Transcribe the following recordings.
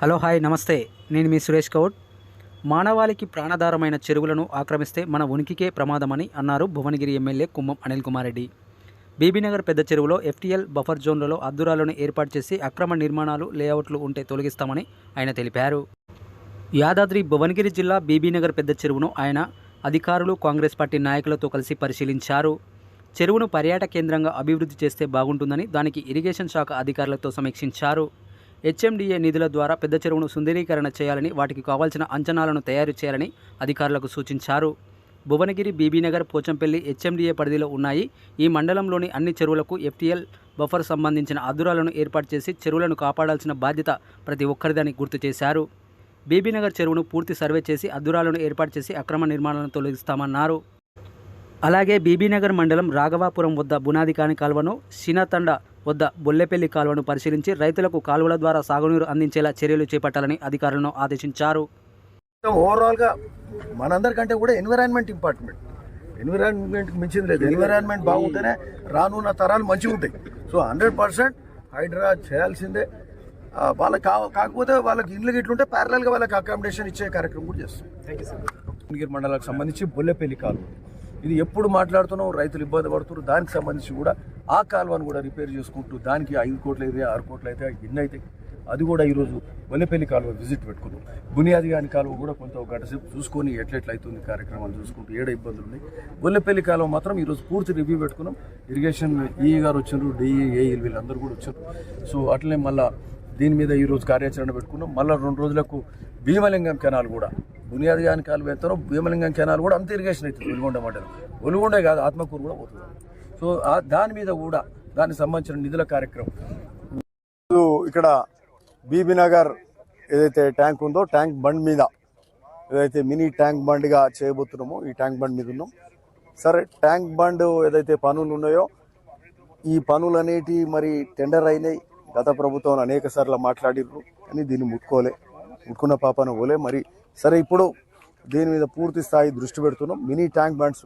Hello hi నమస్తే. నేను మీ సురేష్ కౌడ్ మానవాళికి ప్రాణాధారమైన చెరువులను ఆక్రమిస్తే మన ఉనికికే ప్రమాదమని అన్నారు భువనగిరి ఎమ్మెల్యే కుమ్మం అనిల్ కుమార్ రెడ్డి బీబీనగర్ పెద్ద చెరువులో ఎఫ్టీఎల్ బఫర్ జోన్లలో అద్దురాలను ఏర్పాటు చేసి అక్రమ నిర్మాణాలు లేఅవుట్లు ఉంటే తొలగిస్తామని ఆయన తెలిపారు. యాదాద్రి భువనగిరి జిల్లా బీబీనగర్ పెద్ద చెరువును ఆయన అధికారులు కాంగ్రెస్ పార్టీ నాయకులతో కలిసి పరిశీలించారు. చెరువును పర్యాటక కేంద్రంగా అభివృద్ధి చేస్తే బాగుంటుందని దానికి ఇరిగేషన్ శాఖ అధికారులతో సమీక్షించారు. హెచ్ఎండిఏ నిధుల ద్వారా పెద్ద చెరువును సుందరీకరణ చేయాలని వాటికి కావాల్సిన అంచనాలను తయారు చేయాలని అధికారులకు సూచించారు. భువనగిరి బీబీనగర్ పోచంపల్లి హెచ్ఎండిఏ పరిధిలో ఉన్నాయి. ఈ మండలంలోని అన్ని చెరువులకు ఎఫ్టీఎల్ బఫర్ సంబంధించిన అదురాలను ఏర్పాటు చేసి చెరువులను కాపాడాల్సిన బాధ్యత ప్రతి ఒక్కరిదని గుర్తు చేశారు. బీబీనగర్ చెరువును పూర్తి సర్వే చేసి అద్దురాలను ఏర్పాటు చేసి అక్రమ నిర్మాణాలను తొలగిస్తామన్నారు. అలాగే బీబీనగర్ మండలం రాఘవాపురం వద్ద బునాది కాని కాలువను సినతండ వద్ద బొల్లెపల్లి కాలువను పరిశీలించి రైతులకు కాలువల ద్వారా సాగునీరు అందించేలా చర్యలు చేపట్టాలని అధికారులను ఆదేశించారు. ఓవరాల్గా మనందరికంటే కూడా ఎన్విరాన్మెంట్ ఇంపార్టెంట్ ఎన్విరాన్మెంట్ మించింది లేదు. ఎన్విరాన్మెంట్ బాగుంటేనే రానున్న తరాలు మంచిగా ఉంటాయి. సో హండ్రెడ్ పర్సెంట్ హైడ్రా చేయాల్సిందే. వాళ్ళకి కా కాకపోతే వాళ్ళకి ఇండ్లు గిట్లుంటే ప్యారలల్గా వాళ్ళకి అకామిడేషన్ ఇచ్చే కార్యక్రమం కూడా చేస్తాం. భువనగిరి మండలానికి సంబంధించి బొల్లెపల్లి కాలువ. ఇది ఎప్పుడు మాట్లాడుతున్నాం రైతులు ఇబ్బంది పడుతున్నారు. దానికి సంబంధించి కూడా ఆ కాలువను కూడా రిపేర్ చేసుకుంటూ దానికి ఐదు కోట్లు అయితే ఆరు కోట్లు అయితే ఎన్ని అయితే అది కూడా ఈరోజు బొల్లెపల్లి కాలువ విజిట్ పెట్టుకున్నాం. బునియాది కాని కాలువ కూడా కొంత ఒక గంట సేపు చూసుకొని ఎట్లెట్లయితుంది కార్యక్రమాలు చూసుకుంటూ ఏడ ఇబ్బందులు ఉన్నాయి. బొల్లెపల్లి కాలువ మాత్రం ఈరోజు పూర్తి రివ్యూ పెట్టుకున్నాం. ఇరిగేషన్ ఈ e గారు వచ్చారు డిఈ ఏఈలు వీళ్ళందరూ కూడా వచ్చారు. సో అట్లనే మళ్ళీ దీని మీద ఈరోజు కార్యాచరణ పెట్టుకున్నాం. మళ్ళీ రెండు రోజులకు భీమలింగం కెనాల్ కూడా బునియాది కాని కాలువ ఎత్తారో భీమలింగం కెనాల్ కూడా అంత ఇరిగేషన్ అవుతుంది. వెలుగొండ మండలం వెలుగొండే కాదు ఆత్మకూరు కూడా పోతుంది. సో దాని మీద కూడా దానికి సంబంధించిన నిధుల కార్యక్రమం. ఇక్కడ బీబీ నగర్ ఏదైతే ట్యాంక్ ఉందో ట్యాంక్ బండ్ మీద ఏదైతే మినీ ట్యాంక్ బండ్గా చేయబోతున్నామో ఈ ట్యాంక్ బండ్ మీద ఉన్నాం. సరే ట్యాంక్ బండ్ ఏదైతే పనులు ఉన్నాయో ఈ పనులు అనేటి మరి టెండర్ అయినాయి. గత ప్రభుత్వం అనేక సార్లు మాట్లాడిర్రు కానీ దీన్ని ముట్టుకోలే. ముట్టుకున్న పాపన పోలే. మరి సరే ఇప్పుడు దీని మీద పూర్తి స్థాయి దృష్టి పెడుతున్నాం. మినీ ట్యాంక్ బండ్స్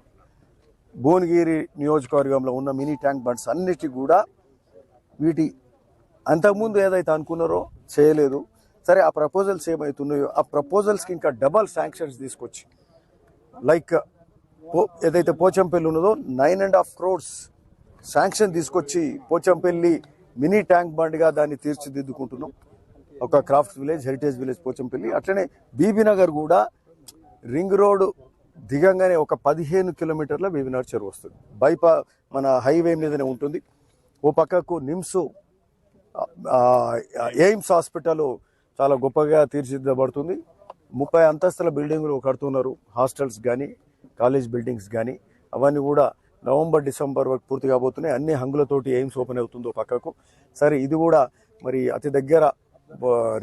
భువనగిరి నియోజకవర్గంలో ఉన్న మినీ ట్యాంక్ బండ్స్ అన్నిటి కూడా వీటి అంతకుముందు ఏదైతే అనుకున్నారో చేయలేదు. సరే ఆ ప్రపోజల్స్ ఏమవుతున్నాయో ఆ ప్రపోజల్స్కి ఇంకా డబల్ శాంక్షన్స్ తీసుకొచ్చి లైక్ పో ఏదైతే పోచంపల్లి ఉన్నదో nine and half crores sanction తీసుకొచ్చి పోచంపల్లి మినీ ట్యాంక్ బండ్గా దాన్ని తీర్చిదిద్దుకుంటున్నాం. ఒక craft village heritage village Pochampally. అట్లనే బీబీ నగర్ కూడా రింగ్ రోడ్ దిగంగానే ఒక పదిహేను కిలోమీటర్ల బీబీనగర్ చెరువు వస్తుంది. బైపా మన హైవే మీదనే ఉంటుంది. ఓ పక్కకు నిమ్స్ ఎయిమ్స్ హాస్పిటల్ చాలా గొప్పగా తీర్చిదిద్దబడుతుంది. ముప్పై అంతస్తుల బిల్డింగులు కడుతున్నారు. హాస్టల్స్ కానీ కాలేజ్ బిల్డింగ్స్ కానీ అవన్నీ కూడా నవంబర్ డిసెంబర్ వరకు పూర్తి కాబోతున్నాయి. అన్ని హంగులతోటి ఎయిమ్స్ ఓపెన్ అవుతుందో పక్కకు. సరే ఇది కూడా మరి అతి దగ్గర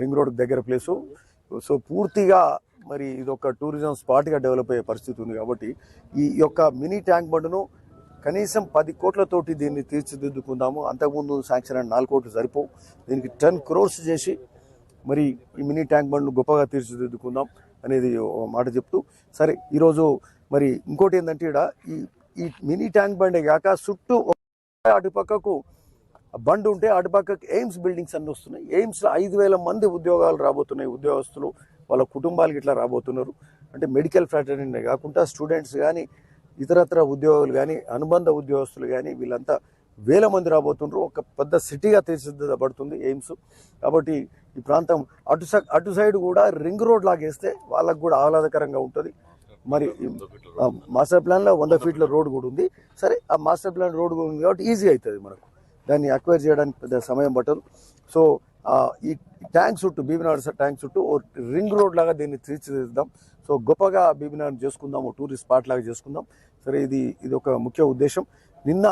రింగ్ రోడ్ దగ్గర ప్లేసు. సో పూర్తిగా మరి ఇది ఒక టూరిజం స్పాట్గా డెవలప్ అయ్యే పరిస్థితి ఉంది కాబట్టి ఈ యొక్క మినీ ట్యాంక్ బండ్ను కనీసం పది కోట్లతోటి దీన్ని తీర్చిదిద్దుకుందాము. అంతకుముందు శాంక్షన్ అయిన నాలుగు కోట్లు సరిపోవు. దీనికి టెన్ క్రోర్స్ చేసి మరి ఈ మినీ ట్యాంక్ బండ్ను గొప్పగా తీర్చిదిద్దుకుందాం అనేది మాట చెప్తూ సరే ఈరోజు మరి ఇంకోటి ఏంటంటే ఇక్కడ ఈ ఈ మినీ ట్యాంక్ బండే కాక చుట్టూ ఒక అటుపక్కకు బండ్ ఉంటే అటుపక్కకు ఎయిమ్స్ బిల్డింగ్స్ అన్నీ వస్తున్నాయి. ఎయిమ్స్లో ఐదు వేల మంది ఉద్యోగాలు రాబోతున్నాయి. ఉద్యోగస్తులు వాళ్ళ కుటుంబాలకి ఇట్లా రాబోతున్నారు. అంటే మెడికల్ ఫ్రాటర్నిటీ కాకుండా స్టూడెంట్స్ కానీ ఇతరత్ర ఉద్యోగులు కానీ అనుబంధ ఉద్యోగస్తులు కానీ వీళ్ళంతా వేల మంది రాబోతున్నారు. ఒక పెద్ద సిటీగా తీర్చిదిద్దబడుతుంది ఎయిమ్స్. కాబట్టి ఈ ప్రాంతం అటు అటు సైడ్ కూడా రింగ్ రోడ్ లాగేస్తే వాళ్ళకు కూడా ఆహ్లాదకరంగా ఉంటుంది. మరి మాస్టర్ ప్లాన్లో వంద ఫీట్ల రోడ్ కూడా ఉంది. సరే ఆ మాస్టర్ ప్లాన్ రోడ్ కూడా ఉంది కాబట్టి ఈజీ అవుతుంది మనకు. దాన్ని అక్వైర్ చేయడానికి పెద్ద సమయం పట్టదు. సో ఈ ట్యాంక్ చుట్టూ బీబీనార్ ట్యాంక్ చుట్టూ ఓ రింగ్ రోడ్ లాగా దీన్ని తీర్చిదిద్దాం. సో గొప్పగా బీబీనార్ చేసుకుందాం ఓ టూరిస్ట్ స్పాట్ లాగా చేసుకుందాం. సరే ఇది ఇది ఒక ముఖ్య ఉద్దేశం. నిన్న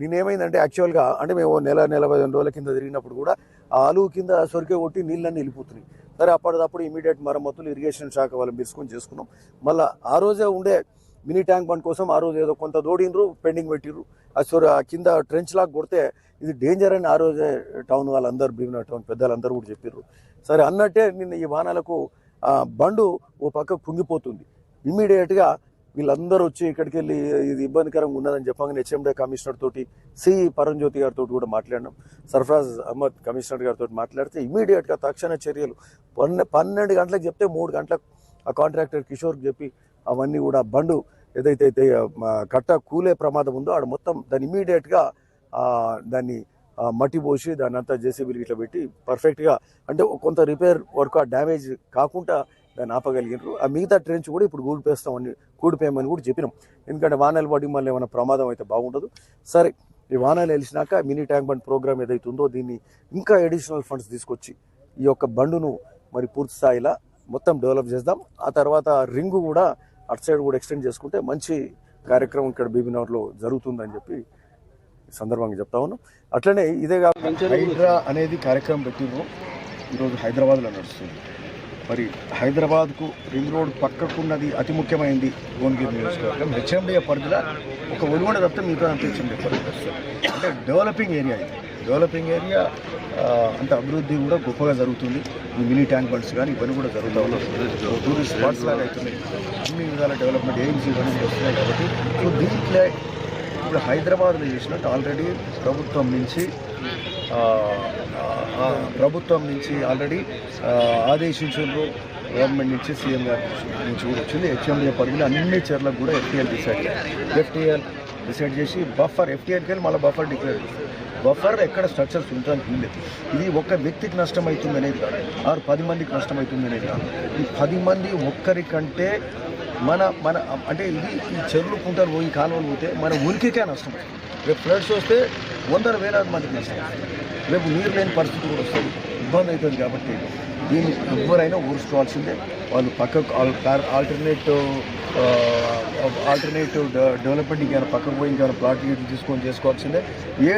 నిన్నేమైందంటే యాక్చువల్గా అంటే మేము ఓ నెల నెల పదిహేను రోజుల కింద తిరిగినప్పుడు కూడా ఆ అలువు కింద సొరికే కొట్టి నీళ్ళన్నీ వెళ్ళిపోతున్నాయి. సరే అప్పటిదప్పుడు ఇమీడియట్ మరమ్మతులు ఇరిగేషన్ శాఖ వాళ్ళని పిలుచుకొని చేసుకున్నాం. మళ్ళీ ఆ రోజే ఉండే మినీ ట్యాంక్ బండ్ కోసం ఆ రోజు ఏదో కొంత దోడినరు పెండింగ్ పెట్టిర్రు. ఆ సొర ఆ కింద ట్రెంచ్ లాగా కొడితే ఇది డేంజర్ అని ఆ రోజే టౌన్ వాళ్ళందరూ భీమినా టౌన్ పెద్దలందరూ కూడా చెప్పిర్రు. సరే అన్నట్టే నిన్న ఈ వాహనాలకు బండు ఓ పక్క కుంగిపోతుంది. ఇమ్మీడియట్గా వీళ్ళందరూ వచ్చి ఇక్కడికి వెళ్ళి ఇది ఇబ్బందికరంగా ఉన్నదని చెప్పగానే హెచ్ఎండే కమిషనర్ తోటి సి పరంజ్యోతి గారితో కూడా మాట్లాడినాం. సర్ఫరాజ్ అహ్మద్ కమిషనర్ గారితో మాట్లాడితే ఇమీడియట్గా తక్షణ చర్యలు. పన్నె పన్నెండు గంటలకు చెప్తే మూడు గంటలకు ఆ కాంట్రాక్టర్ కిషోర్కి చెప్పి అవన్నీ కూడా బండు ఏదైతే అయితే, కట్ట కూలే ప్రమాదం ఉందో ఆడ మొత్తం దాన్ని ఇమీడియట్గా దాన్ని మట్టి పోసి దాన్ని అంతా జేసీబీలు ఇట్లా పెట్టి పర్ఫెక్ట్గా అంటే కొంత రిపేర్ వర్క్ ఆ డ్యామేజ్ కాకుండా దాన్ని ఆపగలిగినారు ఆ మిగతా ట్రెంచ్ కూడా ఇప్పుడు కూడిపేస్తామని కూడిపోయామని కూడా చెప్పినాం. ఎందుకంటే వానలు పడి మళ్ళీ ఏమైనా ప్రమాదం అయితే బాగుండదు. సరే ఈ వానలు వెలిసినాక మినీ ట్యాంక్ బండ్ ప్రోగ్రామ్ ఏదైతే ఉందో దీన్ని ఇంకా అడిషనల్ ఫండ్స్ తీసుకొచ్చి ఈ యొక్క బండును మరి పూర్తి స్థాయిలో మొత్తం డెవలప్ చేద్దాం. ఆ తర్వాత రింగు కూడా అటు సైడ్ కూడా ఎక్స్టెండ్ చేసుకుంటే మంచి కార్యక్రమం ఇక్కడ బీబీనగర్లో జరుగుతుందని చెప్పి సందర్భంగా చెప్తా ఉన్నాం. అట్లనే ఇదే కాకుండా హైడ్రా అనేది కార్యక్రమం పెట్టిండ్రు. ఈరోజు హైదరాబాద్లో నడుస్తుంది. మరి హైదరాబాద్కు రింగ్ రోడ్ పక్కకున్నది అతి ముఖ్యమైనది భువనగిరి నియోజకవర్గం. హెచ్ఎండిఏ పరిధిలో ఒక ఒలిగొండ తప్పితే మిగతా అంత హెచ్ఎండిఏ పరిధి వస్తుంది. అంటే డెవలపింగ్ ఏరియా ఇది. డెవలపింగ్ ఏరియా అంత అభివృద్ధి కూడా గొప్పగా జరుగుతుంది. ఈ మినీ ట్యాంక్ బండ్స్ కానీ ఇవన్నీ కూడా జరుగుతూ ఉన్నాయి. టూరిస్ట్ స్పాట్స్ లాగా అవుతున్నాయి అన్ని విధాల డెవలప్మెంట్ ఎయిమ్స్ ఇవన్నీ వస్తున్నాయి కాబట్టి. సో దీంట్లో ఇప్పుడు హైదరాబాద్లో చేసినట్టు ఆల్రెడీ ప్రభుత్వం నుంచి ప్రభుత్వం నుంచి ఆల్రెడీ ఆదేశించారు గవర్నమెంట్ నుంచి సీఎం గారి నుంచి కూడా వచ్చింది. హెచ్ఎండిఏ పరిధిలో అన్ని చర్లకు కూడా ఎఫ్టీఎల్ డిసైడ్ ఎఫ్టీఎల్ డిసైడ్ చేసి బఫర్ ఎఫ్టీఎల్కి వెళ్ళి మళ్ళీ బఫర్ డిక్లేర్ బఫర్ ఎక్కడ స్ట్రక్చర్స్ ఉండడానికి లేదు ఇది ఒక వ్యక్తికి నష్టం అవుతుంది అనేది కాదు. ఆరు పది మందికి నష్టం అవుతుంది అనేది కాదు. ఈ పది మంది ఒక్కరికంటే మన మన అంటే ఇది ఈ చెరువులు కుంటలు పోయి కాలువలు పోతే మన ఉనికికే నష్టం. రేపు ఫ్లడ్స్ వస్తే వందల వేలాది మందికి నష్టం. రేపు నీరు లేని పరిస్థితి కూడా వస్తుంది. ఇబ్బంది అవుతుంది కాబట్టి దీన్ని ఎవరైనా ఊరుచుకోవాల్సిందే వాళ్ళు పక్కకు ఆల్టర్నేటివ్ ఆల్టర్నేటివ్ డెవలప్మెంట్ ఇంకేమైనా పక్కకు పోయి ఇంకేమైనా ప్లాట్ తీసుకొని చేసుకోవాల్సిందే. ఏ